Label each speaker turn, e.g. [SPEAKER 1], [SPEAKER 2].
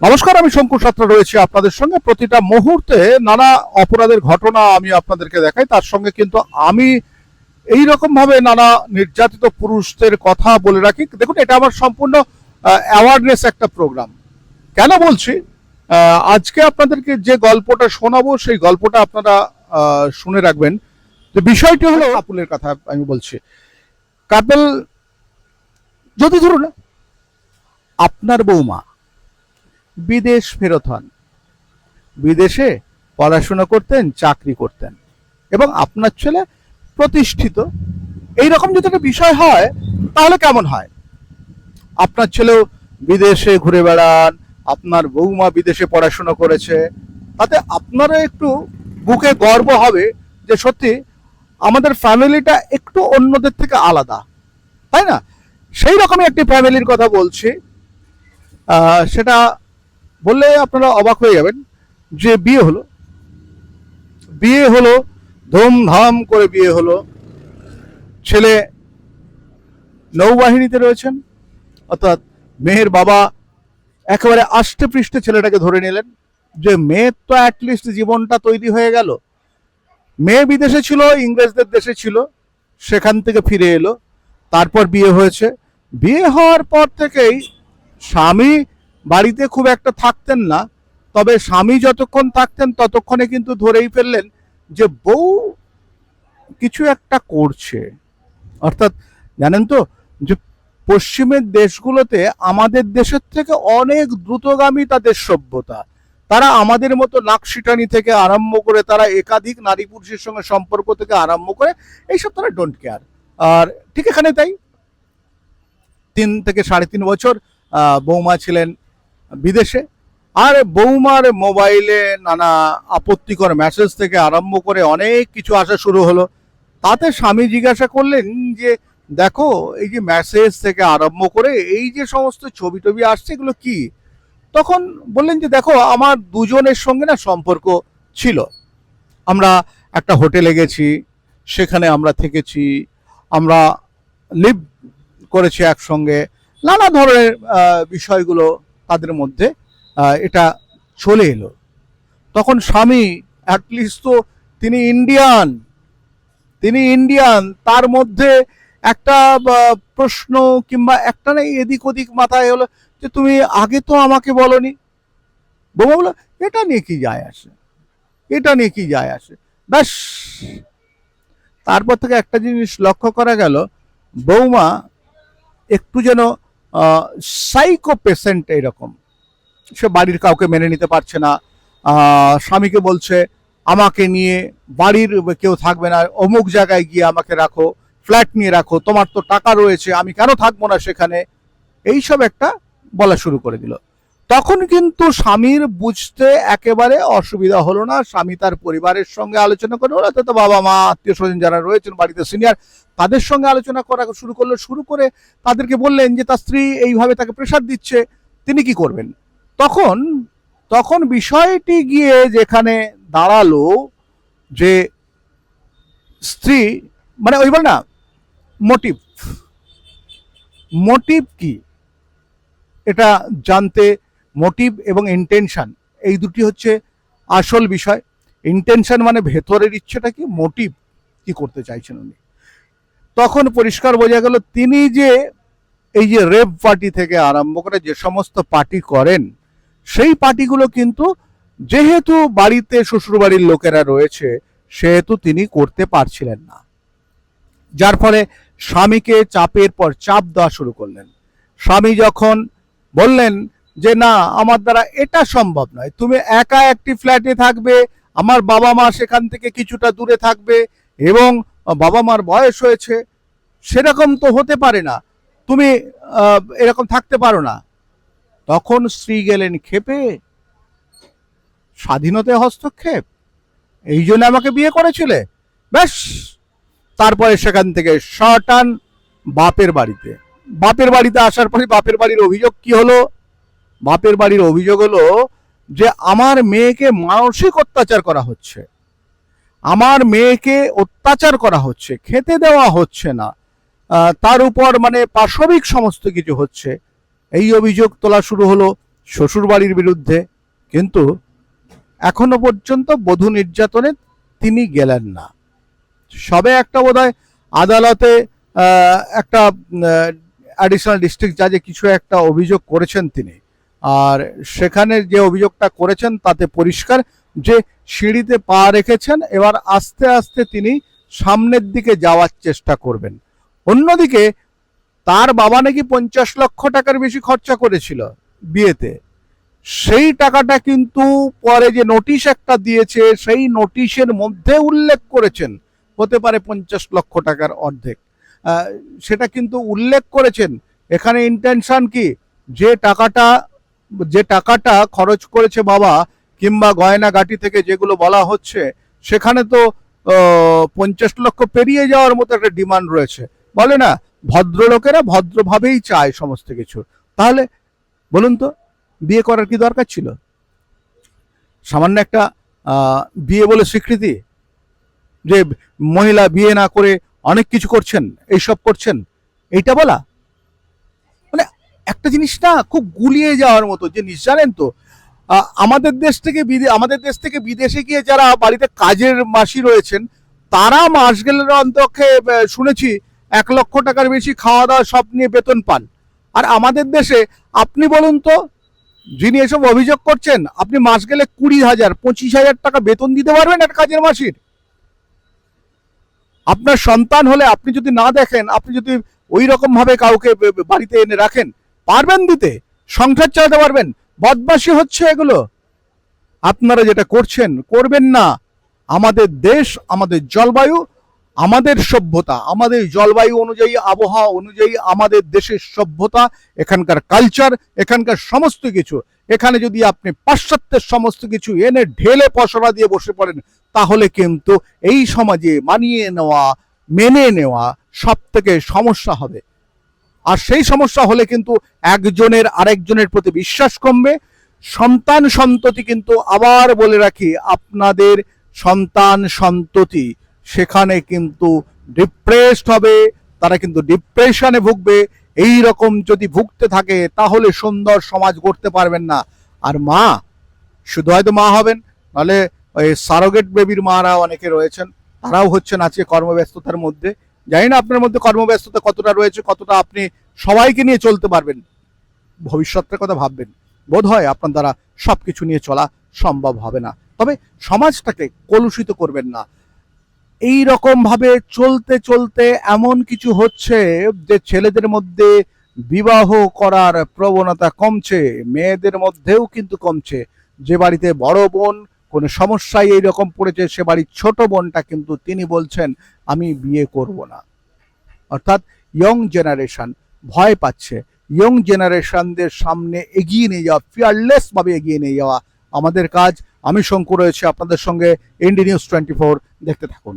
[SPEAKER 1] নমস্কার, আমি শঙ্কর সাত্রা রয়েছি আপনাদের সঙ্গে। প্রতিটা মুহূর্তে নানা অপরাধের ঘটনা আমি আপনাদেরকে দেখাই। তার সঙ্গে কিন্তু আমি এই ভাবে নানা নির্যাতিত পুরুষদের কথা বলে রাখি। দেখুন, এটা আমার সম্পূর্ণ অ্যাওয়ারনেস একটা প্রোগ্রাম কেন বলছি? আজকে আপনাদেরকে যে গল্পটা শোনাবো, সেই গল্পটা আপনারা শুনে রাখবেন। যে বিষয়টি হলো কাপুলের কথা আমি বলছি। কাপেল, যদি ধরুন, আপনার বৌমা বিদেশ ফেরত হন। বিদেশে পড়াশোনা করতেন, চাকরি করতেন এবং আপনার ছেলে প্রতিষ্ঠিত। এই রকম যদি একটা বিষয় হয়, তাহলে কেমন হয়? আপনার ছেলেও বিদেশে ঘুরে বেড়ান, আপনার বৌমা বিদেশে পড়াশোনা করেছে, তাতে আপনারও একটু বুকে গর্ব হবে যে সত্যি আমাদের ফ্যামিলিটা একটু অন্যদের থেকে আলাদা, তাই না? সেই রকমই একটি ফ্যামিলির কথা বলছি। সেটা বললে আপনারা অবাক হয়ে যাবেন যে বিয়ে হলো। বিয়ে হলো, ধুমধাম করে বিয়ে হলো। ছেলে নৌবাহিনীতে রয়েছেন, অর্থাৎ মেয়ের বাবা একেবারে আষ্টে পৃষ্ঠে ছেলেটাকে ধরে নিলেন যে মেয়ের তো অ্যাটলিস্ট জীবনটা তৈরি হয়ে গেল। মেয়ে বিদেশে ছিল, ইংরেজদের দেশে ছিল, সেখান থেকে ফিরে এলো। তারপর বিয়ে হয়েছে। বিয়ে হওয়ার পর থেকেই স্বামী বাড়িতে খুব একটা থাকতেন না, তবে স্বামী যতক্ষণ থাকতেন ততক্ষণে কিন্তু ধরেই ফেললেন যে বউ কিছু একটা করছে। অর্থাৎ জানেন তো, যে পশ্চিমের দেশগুলোতে আমাদের দেশের থেকে অনেক দ্রুতগামী তাদের সভ্যতা। তারা আমাদের মতো নাকশিটানি থেকে আরম্ভ করে তারা একাধিক নারী পুরুষের সঙ্গে সম্পর্ক থেকে আরম্ভ করে এইসব তারা ডোন্ট কেয়ার আর ঠিক এখানে তাই, তিন থেকে সাড়ে তিন বছর বৌমা ছিলেন বিদেশে। আর বৌমার মোবাইলে নানা আপত্তিকর মেসেজ থেকে আরম্ভ করে অনেক কিছু আসা শুরু হলো। তাতে স্বামী জিজ্ঞাসা করলেন যে, দেখো, এই যে মেসেজ থেকে আরম্ভ করে এই যে সমস্ত ছবি টবি আসছে, এগুলো কি? তখন বললেন যে, দেখো, আমার দুজনের সঙ্গে না সম্পর্ক ছিল। আমরা একটা হোটেলে গেছি, সেখানে আমরা থেকেছি, আমরা লিভ করেছি একসঙ্গে। নানা ধরনের বিষয়গুলো তাদের মধ্যে এটা চলে এলো। তখন স্বামী অ্যাটলিস্ট তো তিনি ইন্ডিয়ান তিনি ইন্ডিয়ান তার মধ্যে একটা প্রশ্ন কিংবা একটা না এদিক ওদিক মাথায় হলো যে, তুমি আগে তো আমাকে বলনি। বৌমা বলো এটা নিয়ে কি যায় আসে? এটা নিয়ে কি যায় আসে? ব্যাস। তারপর থেকে একটা জিনিস লক্ষ্য করা গেল, বৌমা একটু যেন সাইকো পেশেন্ট এরকম সে বাড়ির কাউকে মেনে নিতে পারছে না। স্বামীকে বলছে, আমাকে নিয়ে বাড়ির কেউ থাকবে না। অমুক জায়গায় গিয়ে আমাকে রাখো, ফ্ল্যাট নিয়ে রাখো। তোমার তো টাকা রয়েছে, আমি কেন থাকব না সেখানে? এইসব একটা বলা শুরু করে দিল। তখন কিন্তু স্বামীর বুঝতে একেবারে অসুবিধা হলো না। স্বামী তার পরিবারের সঙ্গে আলোচনা করে তো বাবা মা, আত্মীয় স্বজন যারা রয়েছেন, বাড়িতে সিনিয়র তাদের সঙ্গে আলোচনা করা শুরু করল। শুরু করে তাদেরকে বললেন যে, তার স্ত্রী এইভাবে তাকে প্রেশার দিচ্ছে, তিনি কি করবেন? তখন তখন বিষয়টি গিয়ে যেখানে দাঁড়াল যে স্ত্রী মানে ওই বল না মোটিভ মোটিভ কি? এটা জানতে মোটিভ এবং ইন্টেনশন এই দুটি হচ্ছে আসল বিষয়। ইন্টেনশন মানে ভেতরের ইচ্ছেটা কি মোটিভ কি করতে চাইছেন উনি। তখন পরিষ্কার বোঝা গেল, তিনি যে এই যে রেপ পার্টি থেকে আরম্ভ করে যে সমস্ত পার্টি করেন, সেই পার্টিগুলো কিন্তু যেহেতু বাড়িতে শ্বশুরবাড়ির লোকেরা রয়েছে, সেহেতু তিনি করতে পারছিলেন না। যার ফলে স্বামীকে চাপের পর চাপ দেওয়া শুরু করলেন। স্বামী যখন বললেন যে না, আমার দ্বারা এটা সম্ভব নয়। তুমি একা একটি ফ্ল্যাটে থাকবে, আমার বাবা মা সেখান থেকে কিছুটা দূরে থাকবে এবং বাবা মার বয়স হয়েছে, সেরকম তো হতে পারে না। তুমি এরকম থাকতে পারো না। তখন স্ত্রী গেলেন খেপে স্বাধীনতায় হস্তক্ষেপ। এই জন্য আমাকে বিয়ে করেছিলে। ব্যাস, তারপরে সেখান থেকে শটান বাপের বাড়িতে। বাপের বাড়িতে আসার পরে বাপের বাড়ির অভিযোগ কি হলো? বাপের বাড়ির অভিযোগ হলো যে আমার মেয়েকে মানসিক অত্যাচার করা হচ্ছে। আমার মেয়েকে অত্যাচার করা হচ্ছে, খেতে দেওয়া হচ্ছে না। তার উপর মানে পাশবিক সমস্ত কিছু হচ্ছে। এই অভিযোগ তোলা শুরু হলো শ্বশুরবাড়ির বিরুদ্ধে, কিন্তু এখনও পর্যন্ত বধূ নির্যাতনে তিনি গেলেন না। সবে একটা বোধহয় আদালতে একটা অ্যাডিশনাল ডিস্ট্রিক্ট জাজে কিছু একটা অভিযোগ করেছেন তিনি। আর সেখানে যে অভিযোগটা করেছেন তাতে পরিষ্কার যে সিঁড়িতে পা রেখেছেন, এবার আস্তে আস্তে তিনি সামনের দিকে যাওয়ার চেষ্টা করবেন। অন্যদিকে তার বাবা নাকি পঞ্চাশ লক্ষ টাকার বেশি খরচা করেছিল বিয়েতে। সেই টাকাটা কিন্তু পরে যে নোটিশ একটা দিয়েছে, সেই নোটিশের মধ্যে উল্লেখ করেছেন, হতে পারে পঞ্চাশ লক্ষ টাকার অর্ধেক। সেটা কিন্তু উল্লেখ করেছেন। এখানে ইন্টেনশন কি? যে টাকাটা যে টাকাটা খরচ করেছে বাবা কিংবা গয়না গাটি থেকে যেগুলো বলা হচ্ছে, সেখানে তো পঞ্চাশ লক্ষ পেরিয়ে যাওয়ার মতো একটা ডিমান্ড রয়েছে। বলে না, ভদ্রলোকেরা ভদ্রভাবেই চায় সমস্ত কিছু। তাহলে বলুন তো, বিয়ে করার কি দরকার ছিল? সামান্য একটা বিয়ে বলে স্বীকৃতি? যে মহিলা বিয়ে না করে অনেক কিছু করছেন, এইসব করছেন, এইটা বলা? একটা জিনিস না খুব গুলিয়ে যাওয়ার মতো জিনিস জানেন তো আমাদের দেশ থেকে আমাদের দেশ থেকে বিদেশে গিয়ে যারা বাড়িতে কাজের মাসি রয়েছেন, তারা মাস গেলে অন্তক্ষে শুনেছি এক লক্ষ টাকার বেশি খাওয়া দাওয়া সব নিয়ে বেতন পান। আর আমাদের দেশে, আপনি বলুন তো, যিনি এসব অভিযোগ করছেন, আপনি মাস গেলে কুড়ি হাজার, পঁচিশ হাজার টাকা বেতন দিতে পারবেন একটা কাজের মাসির? আপনার সন্তান হলে আপনি যদি না দেখেন, আপনি যদি ওই রকম ভাবে কাউকে বাড়িতে এনে রাখেন পারবেন দিতে? সংসার চালাতে পারবেন? বদমাসি হচ্ছে এগুলো। আপনারা যেটা করছেন, করবেন না। আমাদের দেশ, আমাদের জলবায়ু, আমাদের সভ্যতা, আমাদের জলবায়ু অনুযায়ী, আবহাওয়া অনুযায়ী, আমাদের দেশের সভ্যতা, এখানকার কালচার এখানকার সমস্ত কিছু। এখানে যদি আপনি পাশ্চাত্যের সমস্ত কিছু এনে ঢেলে পসরা দিয়ে বসে পড়েন, তাহলে কিন্তু এই সমাজে মানিয়ে নেওয়া, মেনে নেওয়া সব থেকে সমস্যা হবে। আর সেই সমস্যা হলে কিন্তু একজনের আরেকজনের প্রতি বিশ্বাস কমবে। সন্তান সন্ততি কিন্তু আবার বলে রাখি, আপনাদের সন্তান সন্ততি, সেখানে কিন্তু ডিপ্রেসড হবে, তারা কিন্তু ডিপ্রেশনে ভুগবে। এই রকম যদি ভুগতে থাকে, তাহলে সুন্দর সমাজ গড়তে পারবেন না। আর মা, শুধু হয়তো মা হবেন, নাহলে ওই সারোগেট বেবির মারা অনেকে রয়েছেন, তারাও হচ্ছেন আজকে কর্মব্যস্ততার মধ্যে। জানি না আপনার মধ্যে কর্মব্যস্ততা কতটা রয়েছে, কতটা আপনি সবাইকে নিয়ে চলতে পারবেন। ভবিষ্যতের কথা ভাববেন। বোধ হয় আপনার দ্বারা সব কিছু নিয়ে চলা সম্ভব হবে না। তবে সমাজটাকে কলুষিত করবেন না। এই রকম ভাবে চলতে চলতে এমন কিছু হচ্ছে যে ছেলেদের মধ্যে বিবাহ করার প্রবণতা কমছে, মেয়েদের মধ্যেও কিন্তু কমছে। যে বাড়িতে বড় বোন কোনো সমস্যায় এই রকম পড়েছে সে বাড়ির ছোট বোনটা কিন্তু তিনি বলছেন, আমি বিয়ে করব না। অর্থাৎ ইয়ং জেনারেশন ভয় পাচ্ছে। ইয়ং জেনারেশনদের সামনে এগিয়ে নিয়ে যাওয়া ফিয়ারলেসভাবে এগিয়ে নিয়ে যাওয়া আমাদের কাজ। আমি শঙ্কু রয়েছে, আপনাদের সঙ্গে এনডি নিউজ টোয়েন্টি ফোর দেখতে থাকুন।